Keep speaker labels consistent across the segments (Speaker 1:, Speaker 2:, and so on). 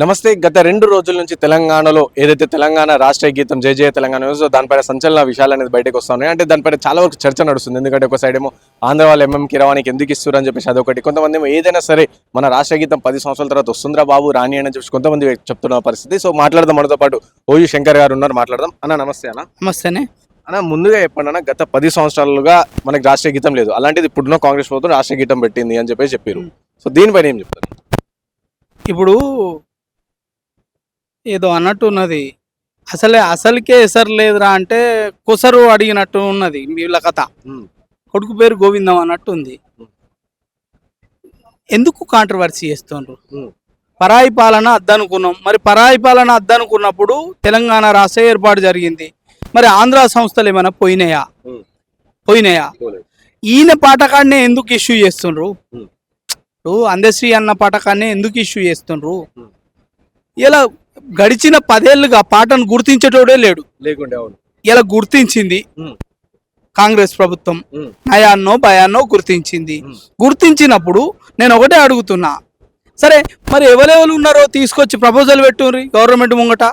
Speaker 1: నమస్తే. గత రెండు రోజుల నుంచి తెలంగాణలో ఏదైతే తెలంగాణ రాష్ట్రీయ గీతం జయ జయ తెలంగాణ ఉందో, సో దానిపైన సంచలన విషయాలు అనేది బయటకు వస్తా ఉన్నాయి అంటే దానిపైన చాలా వరకు చర్చ నడుస్తుంది. ఎందుకంటే ఒక సైడ్ ఏమో ఆంధ్ర వాళ్ళు ఎంఎం కిరవానికి ఎందుకు ఇస్తారు అని చెప్పేసి అదొకటి. కొంతమంది ఏమో ఏదైనా సరే మన రాష్ట్రీయ గీతం పది సంవత్సరాల తర్వాత వస్తుందిరా బాబు రాని అని చెప్పేసి కొంతమంది చెప్తున్న పరిస్థితి. సో మాట్లాడదాం మనతో పాటు ఓయూ శంకర్ గారు ఉన్నారు. మాట్లాడదాం. అన్న నమస్తే అన్న.
Speaker 2: నమస్తేనే.
Speaker 1: అన్న ముందుగా చెప్పండి అన్న. గత పది సంవత్సరాలుగా మనకి రాష్ట్రీయ గీతం లేదు. అలాంటిది ఇప్పుడున్న కాంగ్రెస్ ప్రభుత్వం రాష్ట్రీయ గీతం పెట్టింది అని చెప్పేసి చెప్పారు సో దీనిపైన ఏం చెప్తారు?
Speaker 2: ఇప్పుడు ఏదో అన్నట్టు ఉన్నది. అసలే అసలుకే ఎసరు లేదురా అంటే కొసరు అడిగినట్టు ఉన్నది వీళ్ళ కథ. కొడుకు పేరు గోవిందం అన్నట్టు ఉంది. ఎందుకు కాంట్రవర్సీ చేస్తుండ్రు. పరాయి పాలన అద్దనుకున్నాం. మరి పరాయి పాలన అద్దనుకున్నప్పుడు తెలంగాణ రాష్ట్ర ఏర్పాటు జరిగింది. మరి ఆంధ్ర సంస్థలు ఏమైనా పోయినాయా. పోయినాయా? ఈయన పాఠకాన్ని ఎందుకు ఇష్యూ చేస్తుండ్రు? అందశ్రీ అన్న పాఠకాన్ని ఎందుకు ఇష్యూ చేస్తుండ్రు. ఇలా గడిచిన పదేళ్ళుగా పాటను గుర్తించేటోడే లేడు
Speaker 1: అవును
Speaker 2: ఇలా గుర్తించింది. కాంగ్రెస్ ప్రభుత్వం. నయాన్నో భయాన్నో గుర్తించింది. గుర్తించినప్పుడు నేను ఒకటే అడుగుతున్నా సరే మరి ఎవరెవరు ఉన్నారో తీసుకొచ్చి ప్రపోజల్ పెట్టుండ్రి గవర్నమెంట్ ముంగట.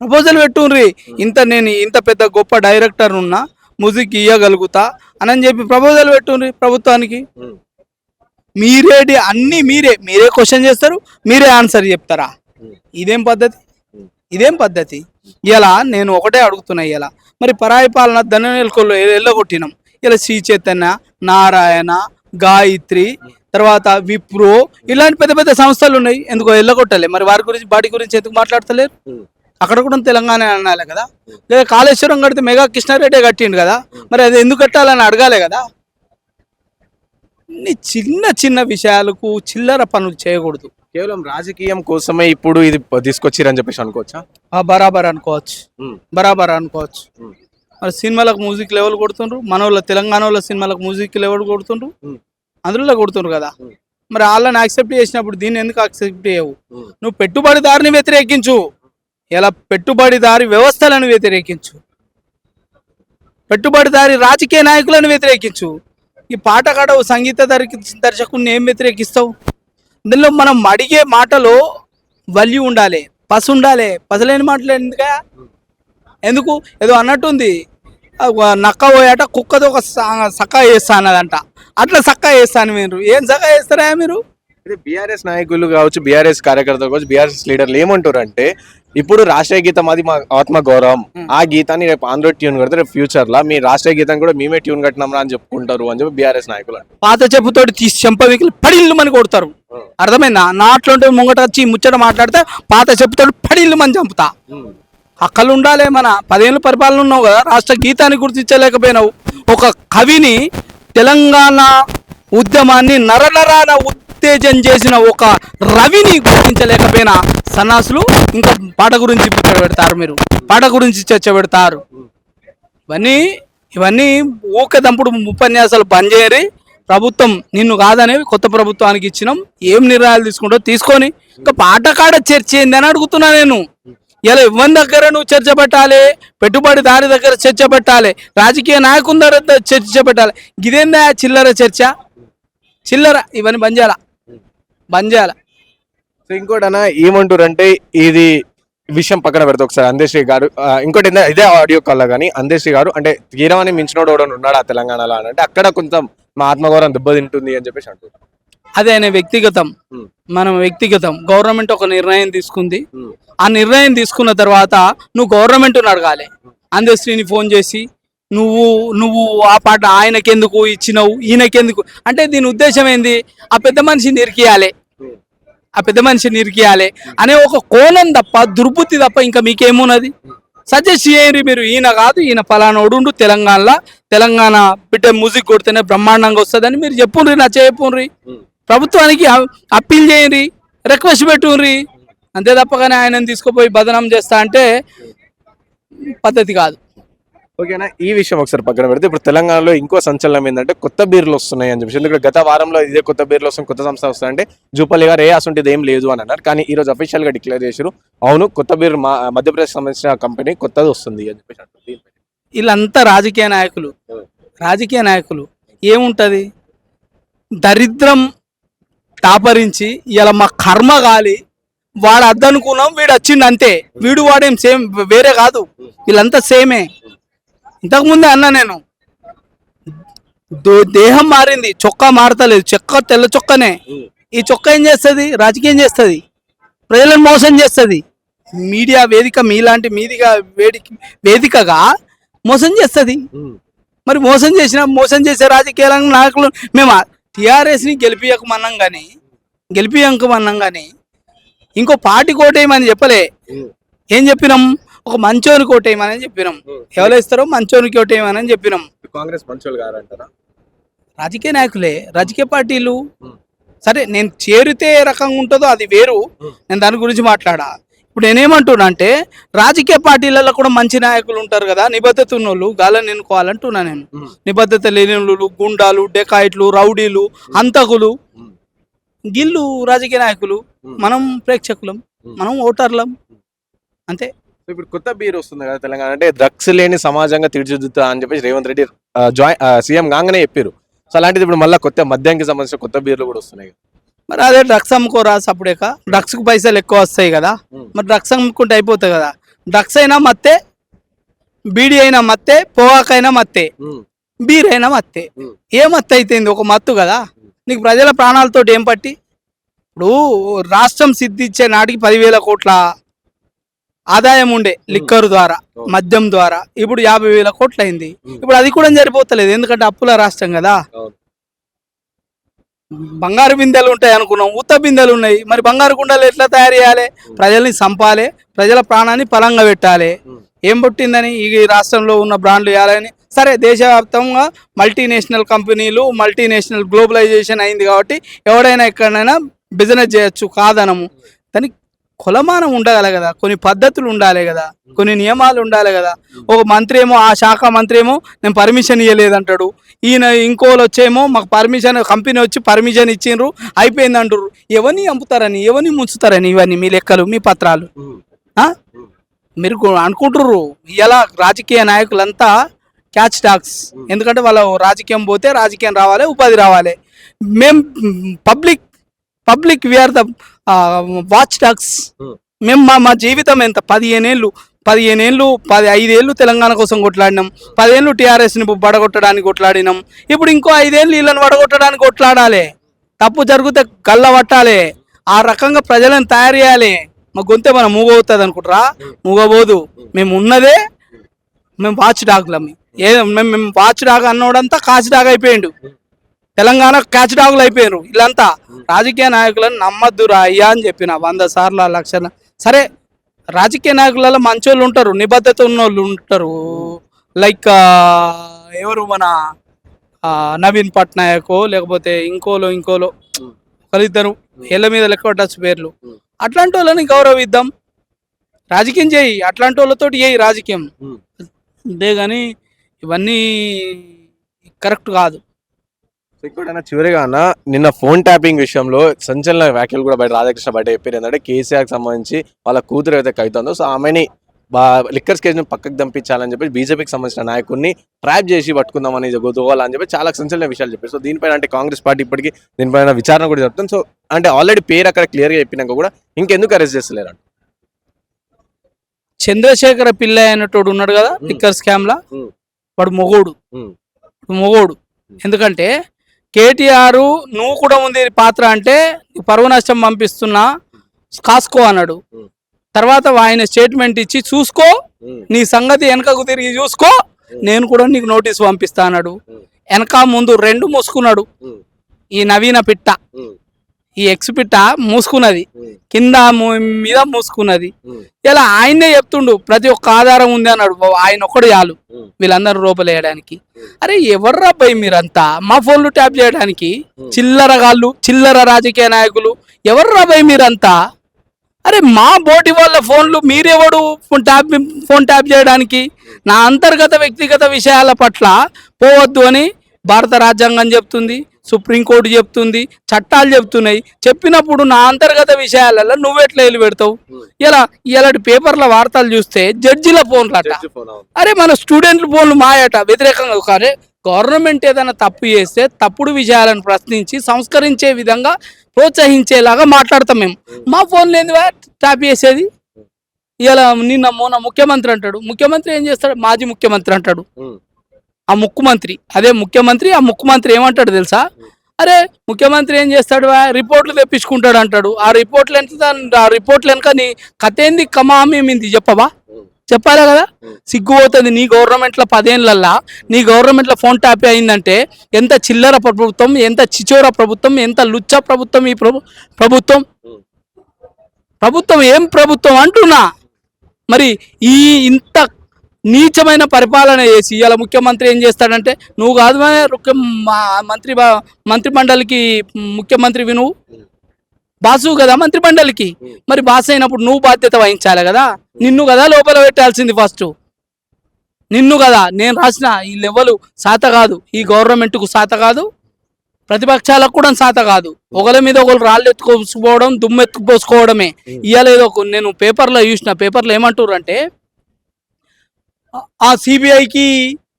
Speaker 2: ప్రపోజల్ పెట్టుండ్రి ఇంత నేను ఇంత పెద్ద గొప్ప డైరెక్టర్ ఉన్నా మ్యూజిక్ ఇయ్యగలుగుతా అని చెప్పి ప్రపోజల్ పెట్టుండ్రి ప్రభుత్వానికి. మీరేడి అన్ని మీరే మీరే క్వశ్చన్ చేస్తారు మీరే ఆన్సర్ చెప్తారా. ఇదేం పద్ధతి? ఇదేం పద్ధతి? ఇలా నేను ఒకటే అడుగుతున్నా ఇలా మరి పరాయి పాలన ధనెల్కొల్లో ఎల్లగొట్టినాం. ఇలా శ్రీ చైతన్య నారాయణ గాయత్రి తర్వాత విప్రో ఇలాంటి పెద్ద పెద్ద సంస్థలు ఉన్నాయి ఎందుకో ఎల్లగొట్టలే. మరి వారి గురించి వాటి గురించి ఎందుకు మాట్లాడతలేరు? అక్కడ కూడా తెలంగాణ అనాలి కదా? లేదా కాళేశ్వరం కడితే మెగా కృష్ణారెడ్డి కట్టిండు కదా? మరి అది ఎందుకు కట్టాలని అడగాలి కదా? చిన్న చిన్న విషయాలకు చిల్లర పనులు చేయకూడదు.
Speaker 1: కేవలం రాజకీయం కోసమే ఇప్పుడు ఇది తీసుకొచ్చిరని చెప్పేసి అనుకోవచ్చా?
Speaker 2: ఆ బరాబర్ అనుకోవచ్చు. బరాబర్ అనుకోవచ్చు. మరి సినిమాలకు మ్యూజిక్ లెవెల్ కొడుతుండ్రు? మన వాళ్ళ తెలంగాణ వాళ్ళ సినిమాలకు మ్యూజిక్ లెవెల్ కొడుతుండ్రు. అందులో కొడుతుండ్రు కదా. మరి వాళ్ళని యాక్సెప్ట్ చేసినప్పుడు దీన్ని ఎందుకు యాక్సెప్ట్ చేయవు. నువ్వు పెట్టుబడిదారిని వ్యతిరేకించు. ఇలా పెట్టుబడిదారి వ్యవస్థలను వ్యతిరేకించు. పెట్టుబడిదారి రాజకీయ నాయకులను వ్యతిరేకించు. ఈ పాటగాడ సంగీత దర్శ- దర్శకుడిని ఏం వ్యతిరేకిస్తావు? ఇందులో మనం అడిగే మాటలో వల్యూ ఉండాలి. పసు ఉండాలి. పసలేని మాటలు ఎందుకా? ఎందుకు? ఏదో అన్నట్టుంది. నక్క పోయాట కుక్కతో ఒక సక్క వేస్తా అన్నదంట. అట్లా సక్క వేస్తాను మీరు. ఏం సక్క వేస్తారా మీరు?
Speaker 1: ఇది బీఆర్ఎస్ నాయకులు కావచ్చు బీఆర్ఎస్ కార్యకర్తలు కావచ్చు బీఆర్ఎస్ లీడర్లు ఏమంటారు అంటే ఇప్పుడు రాష్ట్రీయ గీతం అది మా ఆత్మ గౌరవం. ఆ గీతాన్ని రేపు ఆంధ్ర ట్యూన్ కడితే రేపు ఫ్యూచర్ లా మీ రాష్ట్రీయ గీతం కూడా మేమే ట్యూన్ కట్టినాం అని చెప్పుకుంటారు అని చెప్పి బీఆర్ఎస్ నాయకులు
Speaker 2: పాత చెప్పుతోటి తీసి చెంపవికిలి పడిల్లు మని కొడతారు. అర్థమైందా? నాట్లుంటే ముంగట వచ్చి ముచ్చట మాట్లాడితే పాత చెప్పుతోటి పడిల్లు మని చంపుతా. అక్కలు ఉండాలి మన పదేళ్ళు పరిపాలన ఉన్నావు కదా రాష్ట్ర గీతాన్ని గుర్తించలేకపోయినావు. ఒక కవిని తెలంగాణ ఉద్యమాన్ని నరనరాన ఉత్తేజం చేసిన ఒక రవిని గుర్తించలేకపోయిన సన్నాసులు ఇంకా పాట గురించి చర్చ పెడతారు మీరు. పాట గురించి చర్చ పెడతారు ఇవన్నీ ఇవన్నీ ఊకే దంపుడు ఉపన్యాసాలు పనిచేయరి. ప్రభుత్వం నిన్ను కాదని కొత్త ప్రభుత్వానికి ఇచ్చినాం. ఏం నిర్ణయాలు తీసుకుంటో తీసుకొని ఇంకా పాట కాడ చర్చ ఏంది అని అడుగుతున్నా నేను. ఇలా ఇవ్వని దగ్గర నువ్వు చర్చ పెట్టాలి పెట్టుబడి దారి దగ్గర చర్చ పెట్టాలి రాజకీయ నాయకుల దగ్గర చర్చ పెట్టాలి. ఇదేందా చిల్లర చర్చ? చిల్లర ఇవన్నీ బంద్ బంద్ చేయాల?
Speaker 1: సో ఇంకోటనా ఏమంటారు అంటే ఇది విషయం పక్కన పెడితే ఒకసారి. అందేశ్రీ గారు ఇంకోటి ఇదే ఆడియో కాల్ కానీ అందేశ్రీ గారు అంటే గీరవాణి మించినోడు ఎవడో ఉన్నాడు ఆ తెలంగాణలో అని అంటే అక్కడ కొంచెం మా ఆత్మగౌరవం దెబ్బతింటుంది అని చెప్పేసి అంటారు
Speaker 2: అదే ఆయన వ్యక్తిగతం. మనం వ్యక్తిగతం. గవర్నమెంట్ ఒక నిర్ణయం తీసుకుంది. ఆ నిర్ణయం తీసుకున్న తర్వాత నువ్వు గవర్నమెంట్ అడగాలి. అందశ్రీని ఫోన్ చేసి నువ్వు నువ్వు ఆ పాట ఆయనకెందుకు ఇచ్చినావు? ఈయనకెందుకు? అంటే దీని ఉద్దేశం ఏంది? ఆ పెద్ద మనిషి నిరికియాలి. ఆ పెద్ద మనిషి నిరికియాలి అనే ఒక కోణం తప్ప దుర్బుద్ధి తప్ప ఇంకా మీకేమున్నది? సజెస్ట్ చేయండి మీరు. ఈయన కాదు ఈయన ఫలానోడు తెలంగాణలో. తెలంగాణ బిడ్డ మ్యూజిక్ కొడితేనే బ్రహ్మాండంగా వస్తుందని మీరు చెప్పుండ్రి నా చెప్పుండ్రి. ప్రభుత్వానికి అప్పీల్ చేయండి రిక్వెస్ట్ పెట్టుండ్రి. అంతే తప్పగానే ఆయనను తీసుకుపోయి బదనాం చేస్తా అంటే పద్ధతి కాదు.
Speaker 1: ఓకేనా? ఈ విషయం ఒకసారి పక్కన పెడితే ఇప్పుడు తెలంగాణలో ఇంకో సంచలనం ఏంటంటే కొత్త బీర్లు వస్తున్నాయి అని చెప్పేసి. ఎందుకంటే గత వారంలో ఇదే కొత్త బీర్లు వస్తుంది కొత్త సంస్థ వస్తాయంటే జూపల్లి గారు ఏ అసంటిది ఏం లేదు అని అన్నారు. కానీ ఈ రోజు డిక్లేర్ చేశారు అవును కొత్త బీర్ మా మధ్యప్రదేశ్ సంబంధించిన కంపెనీ కొత్తది వస్తుంది అని చెప్పేసి
Speaker 2: వీళ్ళంతా రాజకీయ నాయకులు. రాజకీయ నాయకులు. ఏముంటుంది? దరిద్రం తాపరించి ఇలా మా కర్మ గాలి వాడు అద్దనుకున్నాం వీడు వచ్చిండు అంతే. వీడు వాడేం సేమ్ వేరే కాదు. వీళ్ళంతా సేమే. ఇంతకుముందే అన్నా నేను. దేహం మారింది చొక్కా మారతలేదు చొక్కా తెల్ల చొక్కనే. ఈ చొక్కా ఏం చేస్తుంది? రాజకీయం చేస్తుంది. ప్రజలను మోసం చేస్తుంది. మీడియా వేదిక మీలాంటి మీదిగా వేదిక వేదికగా మోసం చేస్తుంది. మరి మోసం చేసిన మోసం చేసే రాజకీయాల నాయకులు మేము? టీఆర్ఎస్ని గెలిపియకమన్నాం కానీ గెలిపియకమన్నాం కానీ ఇంకో పార్టీ కోటేయమని చెప్పలే. ఏం చెప్పినాం? ఒక మంచోని కోటేయమని చెప్పినాం. ఎవరు ఇస్తారో మంచోని కోటేయమని చెప్పినాం.
Speaker 1: కాంగ్రెస్ మంచోళ్ళు
Speaker 2: రాజకీయ నాయకులే రాజకీయ పార్టీలు. సరే నేను చేరితే ఏ రకంగా ఉంటుందో అది వేరు. నేను దాని గురించి మాట్లాడా? ఇప్పుడు నేనేమంటున్నా అంటే రాజకీయ పార్టీలలో కూడా మంచి నాయకులు ఉంటారు కదా నిబద్ధత ఉన్నోళ్ళు గాలని ఎన్నుకోవాలంటున్నా నేను. నిబద్ధత లేని గుండాలు డెకాయిట్లు రౌడీలు హంతకులు. గిల్లు రాజకీయ నాయకులు. మనం ప్రేక్షకులం మనం ఓటర్లం. అంతే.
Speaker 1: ఇప్పుడు కొత్త బీర్ వస్తుంది కదా తెలంగాణ. అంటే డ్రగ్స్ లేని సమాజంగా తీర్చిదిద్దుతా అని చెప్పేసి రేవంత్ రెడ్డి జాయిన్ సీఎం కాగానే చెప్పారు. సో అలాంటిది ఇప్పుడు మళ్ళీ కొత్త మద్యానికి సంబంధించిన కొత్త బీర్లు కూడా వస్తున్నాయి.
Speaker 2: మరి అదే డ్రగ్స్ అమ్ముకోరా సప్పుడేక డ్రగ్స్కు పైసలు ఎక్కువ వస్తాయి కదా. మరి డ్రగ్స్ అమ్ముకుంటే అయిపోతాయి కదా. డ్రగ్స్ అయినా మత్తే బీడీ అయినా మత్తే పొగాకైనా మత్తే బీర్ అయినా మత్తే. ఏ మత్తు అయితేంది? ఒక మత్తు కదా. నీకు ప్రజల ప్రాణాలతో ఏం పట్టి? ఇప్పుడు రాష్ట్రం సిద్ధించే నాటికి పదివేల కోట్ల ఆదాయం ఉండే లిక్కర్ ద్వారా. మద్యం ద్వారా ఇప్పుడు యాభై వేల కోట్లు అయింది. ఇప్పుడు అది కూడా సరిపోతలేదు ఎందుకంటే అప్పుల రాష్ట్రం కదా. బంగారు బిందెలు ఉంటాయి అనుకున్నాం ఉత్త బిందెలు ఉన్నాయి. మరి బంగారు కుండలు ఎట్లా తయారు చేయాలి? ప్రజల్ని చంపాలి ప్రజల ప్రాణాన్ని పలంగా పెట్టాలి. ఏం పుట్టిందని ఈ రాష్ట్రంలో ఉన్న బ్రాండ్లు వేయాలని సరే దేశవ్యాప్తంగా మల్టీనేషనల్ కంపెనీలు మల్టీనేషనల్ గ్లోబలైజేషన్ అయింది కాబట్టి ఎవడైనా ఎక్కడైనా బిజినెస్ చేయొచ్చు కాదనము. దానికి కొలమానం ఉండాలి కదా కొన్ని పద్ధతులు ఉండాలి కదా కొన్ని నియమాలు ఉండాలి కదా. ఒక మంత్రి ఏమో ఆ శాఖ మంత్రి ఏమో నేను పర్మిషన్ ఇవ్వలేదంటాడు ఈయన ఇంకోళ్ళు వచ్చేమో మాకు పర్మిషన్ కంపెనీ వచ్చి పర్మిషన్ ఇచ్చిండ్రు అయిపోయింది అంటారు ఎవరిని అమ్ముతారని ఎవరిని ముంచుతారని ఇవన్నీ మీ లెక్కలు మీ పత్రాలు? మీరు అనుకుంటుర్రు ఇలా రాజకీయ నాయకులంతా క్యాచ్ టాక్స్ ఎందుకంటే వాళ్ళ రాజకీయం పోతే రాజకీయం రావాలి ఉపాధి రావాలి. మేం public public we are the watch
Speaker 1: Hmm.
Speaker 2: మేము మా మా జీవితం ఎంత? పదిహేనేళ్ళు. పదిహేనేళ్ళు పది ఐదేళ్ళు తెలంగాణ కోసం కొట్లాడినాం. పదేళ్ళు టీఆర్ఎస్ని బడగొట్టడానికి కొట్లాడినాం. ఇప్పుడు ఇంకో ఐదేళ్ళు వీళ్ళని వడగొట్టడానికి కొట్లాడాలి. తప్పు జరిగితే గల్ల పట్టాలి. ఆ రకంగా ప్రజలను తయారు చేయాలి. మా గొంతే మనం మూగవుతుంది అనుకుంటారా? మూగబోదు. మేము ఉన్నదే మేము వాచ్ డాగ్లం ఏ మేము మేము వాచ్ డాగ్ అన్నోడంతా కాచి డాగ్ అయిపోయిండు. తెలంగాణ క్యాచ్ డాగులు అయిపోయారు వీళ్ళంతా రాజకీయ నాయకులను నమ్మద్దురా అయ్యా అని చెప్పిన వంద సార్లు లక్షల. సరే రాజకీయ నాయకులలో మంచోళ్ళు ఉంటారు నిబద్ధత ఉన్న వాళ్ళు ఉంటారు లైక్ ఎవరు మన నవీన్ పట్నాయక్ లేకపోతే ఇంకోలో ఇంకోలో ఒకరిద్దరు ఏళ్ళ మీద లెక్క పట్టచ్చు పేర్లు. అట్లాంటి వాళ్ళని గౌరవిద్దాం. రాజకీయం చేయి అట్లాంటి వాళ్ళతోటి చేయి రాజకీయం. అంతే కానీ ఇవన్నీ కరెక్ట్ కాదు.
Speaker 1: సో చివరిగా అన్న నిన్న ఫోన్ ట్యాపింగ్ విషయంలో సంచలన వ్యాఖ్యలు కూడా బయట రాధాకృష్ణ బయట చెప్పారు. ఏంటంటే కేసీఆర్ సంబంధించి వాళ్ళ కూతురు అయితే కవితుందో సో ఆమెని లిక్కర్ స్కేజ్ పక్కకు దంపించాలని చెప్పి బీజేపీకి సంబంధించిన నాయకుడిని ట్రాప్ చేసి పట్టుకుందామని గొదవాలని చెప్పి చాలా సంచలన విషయాలు చెప్పారు. సో దీనిపైన అంటే కాంగ్రెస్ పార్టీ ఇప్పటికీ దీనిపైన విచారణ కూడా జరుగుతుంది సో అంటే ఆల్రెడీ పేరు అక్కడ క్లియర్గా చెప్పినాక కూడా ఇంకెందుకు అరెస్ట్ చేస్తలేరు
Speaker 2: చంద్రశేఖర పిల్ల అయినటోడు ఉన్నాడు కదా లిక్కర్ స్కామ్ లా
Speaker 1: ఉమ్.
Speaker 2: వాడు మొగోడు. మొగోడు ఎందుకంటే కేటీఆర్ నువ్వు కూడా ఉంది పాత్ర అంటే పరువు నష్టం పంపిస్తున్నా కాసుకో అన్నాడు. తర్వాత ఆయన స్టేట్మెంట్ ఇచ్చి చూసుకో నీ సంగతి వెనకకు తిరిగి చూసుకో నేను కూడా నీకు నోటీస్ పంపిస్తా అన్నాడు. వెనక ముందు రెండు మూసుకున్నాడు. ఈ నవీన పిట్ట. ఈ ఎక్స్ పిట్ట మూసుకున్నది. కింద మీద మూసుకున్నది. ఇలా ఆయనే చెప్తుండు ప్రతి ఒక్క ఆధారం ఉంది అన్నాడు. ఆయన ఒక్కడు చాలు. వీళ్ళందరూ రూపలేయడానికి. అరే ఎవర్రా పోయి మీరంతా? మా ఫోన్లు ట్యాప్ చేయడానికి చిల్లర గాళ్ళు చిల్లర రాజకీయ నాయకులు ఎవర్రా పోయి మీరంతా? అరే మా బోటి వాళ్ళ ఫోన్లు మీరెవడు ట్యాప్ ఫోన్ ట్యాప్ చేయడానికి? నా అంతర్గత వ్యక్తిగత విషయాల పట్ల పోవద్దు అని భారత రాజ్యాంగం చెప్తుంది. సుప్రీంకోర్టు చెప్తుంది చట్టాలు చెప్తున్నాయి. చెప్పినప్పుడు నా అంతర్గత విషయాలలో నువ్వెట్లా వెళ్ళి పెడతావు? ఇలా ఇలాంటి పేపర్ల వార్తలు చూస్తే జడ్జిల ఫోన్లు అట అరే మన స్టూడెంట్ల ఫోన్లు మాయట. వ్యతిరేకంగా కానీ గవర్నమెంట్ ఏదైనా తప్పు చేస్తే తప్పుడు విషయాలను ప్రశ్నించి సంస్కరించే విధంగా ప్రోత్సహించేలాగా మాట్లాడతాం మేము. మా ఫోన్ లేని ట్యాప్ చేసేది? ఇలా నిన్న మొన్న ముఖ్యమంత్రి అంటాడు. ముఖ్యమంత్రి ఏం చేస్తాడు? మాజీ ముఖ్యమంత్రి అంటాడు. ఆ ముఖ్యమంత్రి అదే ముఖ్యమంత్రి ఆ ముఖ్యమంత్రి ఏమంటాడు తెలుసా? అరే ముఖ్యమంత్రి ఏం చేస్తాడు రిపోర్ట్లు తెప్పించుకుంటాడు అంటాడు. ఆ రిపోర్ట్లు ఎంత ఆ రిపోర్ట్లు వెనక నీ కథ ఏంది కమామేమింది చెప్పవా? చెప్పాలి కదా? సిగ్గుపోతుంది. నీ గవర్నమెంట్లో పదేళ్ళల్లా నీ గవర్నమెంట్లో ఫోన్ ట్యాప్ అయిందంటే ఎంత చిల్లర ప్రభుత్వం ఎంత చిచోర ప్రభుత్వం ఎంత లుచ్చ ప్రభుత్వం ఈ ప్రభు ప్రభుత్వం? ప్రభుత్వం ఏం ప్రభుత్వం అంటున్నా? మరి ఈ ఇంత నీచమైన పరిపాలన చేసి ఇవాళ ముఖ్యమంత్రి ఏం చేస్తాడంటే నువ్వు కాదు మా మంత్రి బా- మంత్రి మండలికి ముఖ్యమంత్రి నువ్వు బాసు కదా మంత్రి మండలికి. మరి బాస్ అయినప్పుడు నువ్వు బాధ్యత వహించాలి కదా. నిన్ను కదా లోపల పెట్టాల్సింది ఫస్ట్. నిన్ను కదా నేను రాసిన ఈ లెవెల్ సాత కాదు. ఈ గవర్నమెంట్కు సాత కాదు. ప్రతిపక్షాలకు కూడా సాత కాదు. ఒకరి మీద ఒకరు రాళ్ళు ఎత్తుకోపోవడం దుమ్ము ఎత్తుకుపోసుకోవడమే ఇవాళ ఏదో నేను పేపర్లో చూసిన పేపర్లో ఏమంటారు అంటే ఆ సిబిఐకి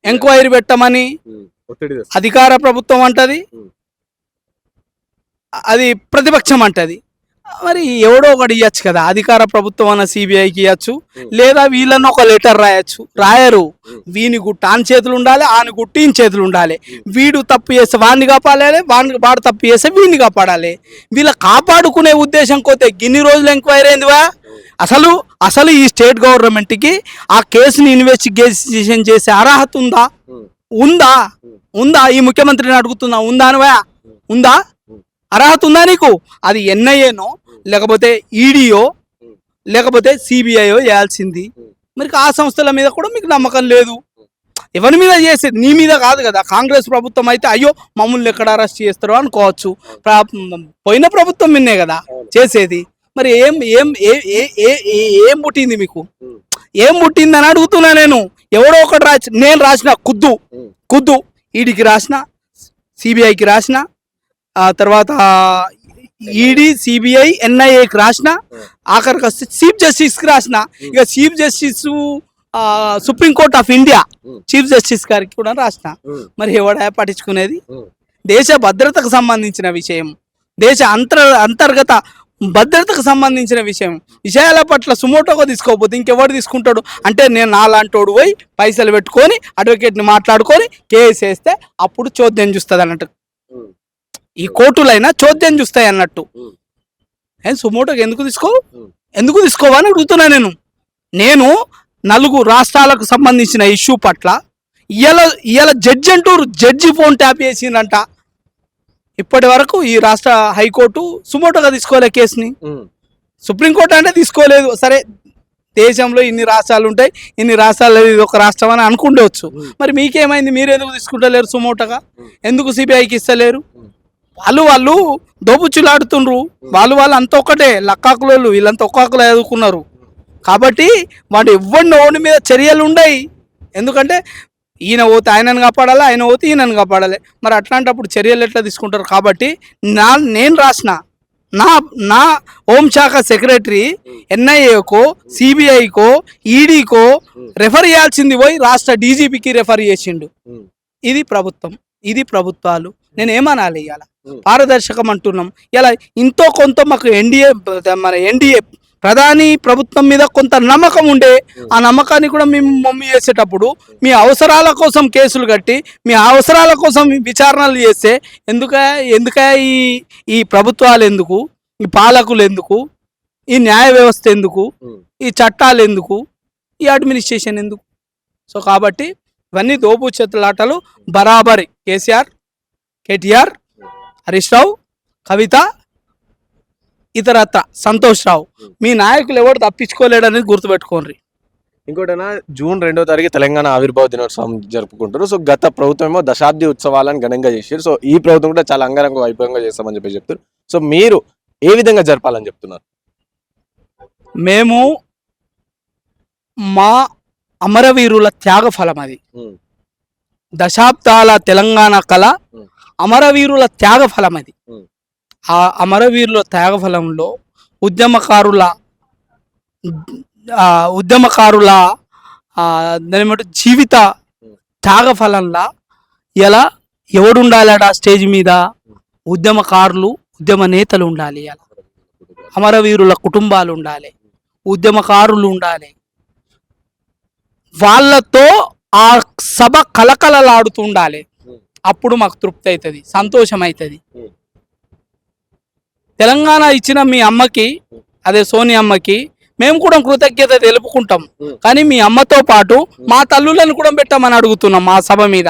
Speaker 2: ఎంక్వైరీ పెట్టమని అధికార ప్రభుత్వం అంటది. అది ప్రతిపక్షం అంటది. మరి ఎవడో ఒకటి ఇవ్వచ్చు కదా అధికార ప్రభుత్వం అన్న సిబిఐకి ఇవ్వచ్చు లేదా వీళ్ళని ఒక లెటర్ రాయొచ్చు. రాయరు. వీని గుట్ట ఆని చేతులు ఉండాలి ఆని గుట్టి ఈయన చేతులు ఉండాలి. వీడు తప్పు చేస్తే వాడిని కాపాడాలి వాడిని వాడు తప్పు చేస్తే వీడిని కాపాడాలి. వీళ్ళ కాపాడుకునే ఉద్దేశం కోతే గిన్ని రోజులు ఎంక్వైరీ అయిందివా? అసలు అసలు ఈ స్టేట్ గవర్నమెంట్కి ఆ కేసుని ఇన్వెస్టిగేషన్ చేసే అర్హత ఉందా? ఉందా? ఉందా? ఈ ముఖ్యమంత్రిని అడుగుతున్నా ఉందా అనివా? ఉందా? అర్హత ఉందా నీకు? అది ఎన్ఐఏనో లేకపోతే ఈడీఓ లేకపోతే సిబిఐఓ చేయాల్సింది. మరి ఆ సంస్థల మీద కూడా మీకు నమ్మకం లేదు. ఎవరి మీద చేసేది? నీ మీద కాదు కదా. కాంగ్రెస్ ప్రభుత్వం అయితే అయ్యో మమ్మల్ని ఎక్కడ అరెస్ట్ చేస్తారో అనుకోవచ్చు. పోయిన ప్రభుత్వం మిన్నే కదా చేసేది. మరి ఏం ఏం ఏ- ఏ- ఏ- ఏ- ఏం పుట్టింది మీకు? ఏం పుట్టింది అని అడుగుతున్నా నేను. ఎవడో ఒకటి రాసి నేను రాసిన కుద్దు. కుద్దు. ఈడికి రాసిన సిబిఐకి రాసిన ఆ తర్వాత ఈడీ సిబిఐ ఎన్ఐఏకి రాసిన ఆఖరికి వస్తే చీఫ్ జస్టిస్కి రాసిన. ఇక chief justice supreme court of India chief justice గారికి కూడా రాసిన. మరి ఎవడా పట్టించుకునేది? దేశ భద్రతకు సంబంధించిన విషయం. దేశ అంతర్ అంతర్గత భద్రతకు సంబంధించిన విషయం. విషయాల పట్ల సుమోటోగా తీసుకోకపోతే ఇంకెవడు తీసుకుంటాడు? అంటే నేను నాలాంటోడు పోయి పైసలు పెట్టుకొని అడ్వకేట్ని మాట్లాడుకొని కేసు వేస్తే అప్పుడు చోద్యం చూస్తుంది అన్నట్టు. ఈ కోర్టులైనా చోద్యం చూస్తాయి అన్నట్టు. ఏం సుమోటోకి ఎందుకు తీసుకో? ఎందుకు తీసుకోవని అడుగుతున్నా నేను. నేను నలుగు రాష్ట్రాలకు సంబంధించిన ఇష్యూ పట్ల ఇవాళ ఇవాళ జడ్జి అంటూ జడ్జి ఫోన్ ట్యాప్ చేసిందంట ఇప్పటి వరకు ఈ రాష్ట్ర హైకోర్టు సుమోటోగా తీసుకోలే కేసుని. సుప్రీంకోర్టు అంటే తీసుకోలేదు. సరే దేశంలో ఇన్ని రాష్ట్రాలు ఉంటాయి ఇన్ని రాష్ట్రాలు ఇది ఒక రాష్ట్రం అని అనుకుండవచ్చు మరి మీకేమైంది? మీరు ఎందుకు తీసుకుంటలేరు సుమోటోగా? ఎందుకు సిబిఐకి ఇస్తలేరు? వాళ్ళు వాళ్ళు దోపుచ్చులాడుతుండ్రు వాళ్ళు వాళ్ళు అంత ఒక్కటే లక్కాకులు వీళ్ళంతా ఒక్కాకులు ఎదుర్కొన్నారు కాబట్టి వాడు ఎవరిని ఓడి మీద చర్యలు ఉండయి. ఎందుకంటే ఈయన పోతే ఆయనను కాపాడాలి? ఆయన పోతే ఈయనను కాపాడాలి. మరి అట్లాంటప్పుడు చర్యలు ఎట్లా తీసుకుంటారు? కాబట్టి నా నేను రాసిన నా నా హోంశాఖ సెక్రటరీ ఎన్ఐఏకో సిబిఐకో ఈడీకో రెఫర్ చేయాల్సింది పోయి రాష్ట్ర డీజీపీకి రెఫర్ చేసిండు. ఇది ప్రభుత్వం. ఇది ప్రభుత్వాలు. నేను ఏమనాలి ఇవాళ పారదర్శకం అంటున్నాం. ఇలా ఇంతో కొంత మాకు ఎన్డీఏ మన ఎన్డీఏ ప్రధాని ప్రభుత్వం మీద కొంత నమ్మకం ఉండే ఆ నమ్మకాన్ని కూడా మేము మమ్మీ చేసేటప్పుడు మీ అవసరాల కోసం కేసులు కట్టి మీ అవసరాల కోసం విచారణలు చేస్తే ఎందుక ఎందుక ఈ ఈ ప్రభుత్వాలు ఎందుకు ఈ పాలకులు ఎందుకు ఈ న్యాయ వ్యవస్థ ఎందుకు ఈ చట్టాలు ఎందుకు ఈ అడ్మినిస్ట్రేషన్ ఎందుకు? సో కాబట్టి ఇవన్నీ దోపుచెత్తలాటలు బరాబరి. కేసీఆర్ కేటీఆర్ హరీష్ రావు కవిత ఇతరత్ర సంతోష్ రావు. మీ నాయకులు ఎవడు తప్పించుకోలేడనేది గుర్తుపెట్టుకోండి.
Speaker 1: ఇంకోటనా జూన్ రెండో తారీఖు తెలంగాణ ఆవిర్భావ దినోత్సవం జరుపుకుంటారు. సో గత ప్రభుత్వం ఏమో దశాబ్ది ఉత్సవాలను ఘనంగా చేశారు సో ఈ ప్రభుత్వం కూడా చాలా అంగరంగ వైభవంగా చేస్తామని చెప్పి చెప్తారు సో మీరు ఏ విధంగా జరపాలని చెప్తున్నారు?
Speaker 2: మేము మా అమరవీరుల త్యాగ ఫలం అది. దశాబ్దాల తెలంగాణ కళ. అమరవీరుల త్యాగ ఫలం అది. ఆ అమరవీరుల త్యాగఫలంలో ఉద్యమకారుల ఉద్యమకారుల దాని జీవిత త్యాగ ఫలంలా ఇలా ఎవడు ఉండాలట స్టేజ్ మీద? ఉద్యమకారులు ఉద్యమ నేతలు ఉండాలి అలా అమరవీరుల కుటుంబాలు ఉండాలి ఉద్యమకారులు ఉండాలి. వాళ్ళతో ఆ సభ కలకలలాడుతూ ఉండాలి. అప్పుడు మాకు తృప్తి అవుతుంది సంతోషం అవుతుంది. తెలంగాణ ఇచ్చిన మీ అమ్మకి అదే సోని అమ్మకి మేము కూడా కృతజ్ఞత తెలుపుకుంటాం. కానీ మీ అమ్మతో పాటు మా తల్లులను కూడా పెట్టమని అడుగుతున్నాం మా సభ మీద.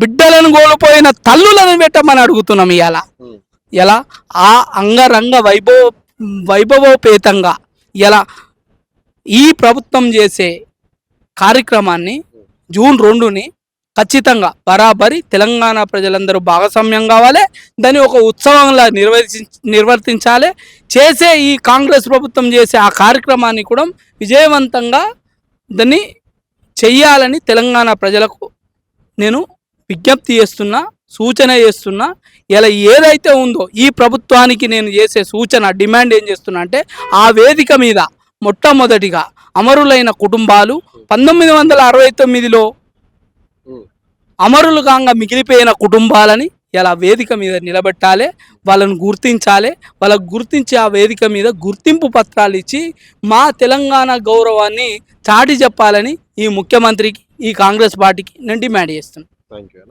Speaker 2: బిడ్డలను కోల్పోయిన తల్లులను పెట్టమని అడుగుతున్నాం ఇవాళ ఎలా ఆ అంగరంగ వైభవ వైభవోపేతంగా ఎలా ఈ ప్రభుత్వం చేసే కార్యక్రమాన్ని జూన్ రెండుని ఖచ్చితంగా బరాబరి తెలంగాణ ప్రజలందరూ భాగస్వామ్యం కావాలి. దాన్ని ఒక ఉత్సవంలా నిర్వర్తి నిర్వర్తించాలి. చేసే ఈ కాంగ్రెస్ ప్రభుత్వం చేసే ఆ కార్యక్రమాన్ని కూడా విజయవంతంగా దాన్ని చెయ్యాలని తెలంగాణ ప్రజలకు నేను విజ్ఞప్తి చేస్తున్నా సూచన చేస్తున్నా. ఇలా ఏదైతే ఉందో ఈ ప్రభుత్వానికి నేను చేసే సూచన డిమాండ్ ఏం చేస్తున్నా అంటే ఆ వేదిక మీద మొట్టమొదటిగా అమరులైన కుటుంబాలు పంతొమ్మిది వందల అరవై తొమ్మిదిలో అమరులుగాంగా మిగిలిపోయిన కుటుంబాలని ఇలా వేదిక మీద నిలబెట్టాలి వాళ్ళని గుర్తించాలి వాళ్ళకు గుర్తించి ఆ వేదిక మీద గుర్తింపు పత్రాలు ఇచ్చి మా తెలంగాణ గౌరవాన్ని చాటి చెప్పాలని ఈ ముఖ్యమంత్రికి ఈ కాంగ్రెస్ పార్టీకి నేను డిమాండ్ చేస్తున్నాను
Speaker 1: థ్యాంక్ యూ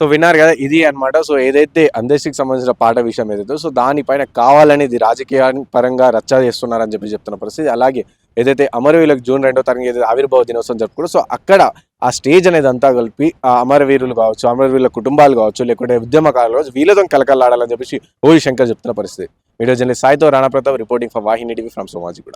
Speaker 1: సో విన్నారు కదా ఇది అన్నమాట. సో ఏదైతే అందేశ్కి సంబంధించిన పాట విషయం ఏదైతే సో దానిపైన కావాలని ఇది రాజకీయ పరంగా రచ్చ చేస్తున్నారని చెప్పి చెప్తున్న పరిస్థితి. అలాగే ఏదైతే అమరవీరులకు జూన్ రెండో తారీఖు ఏదైతే ఆవిర్భావ దినోత్సవం జరుపుకోరు సో అక్కడ ఆ స్టేజ్ అనేది అంతా కలిపి ఆ అమరవీరులు కావచ్చు అమరవీరుల కుటుంబాలు కావచ్చు లేకుంటే ఉద్యమకారులు కావచ్చు వీళ్ళతో కలకలాడాలని చెప్పేసి ఓవి శంకర్ చెప్తున్న పరిస్థితి. Video journalist సాయితో Rana Pratap reporting for Vahini TV from Somajiguda.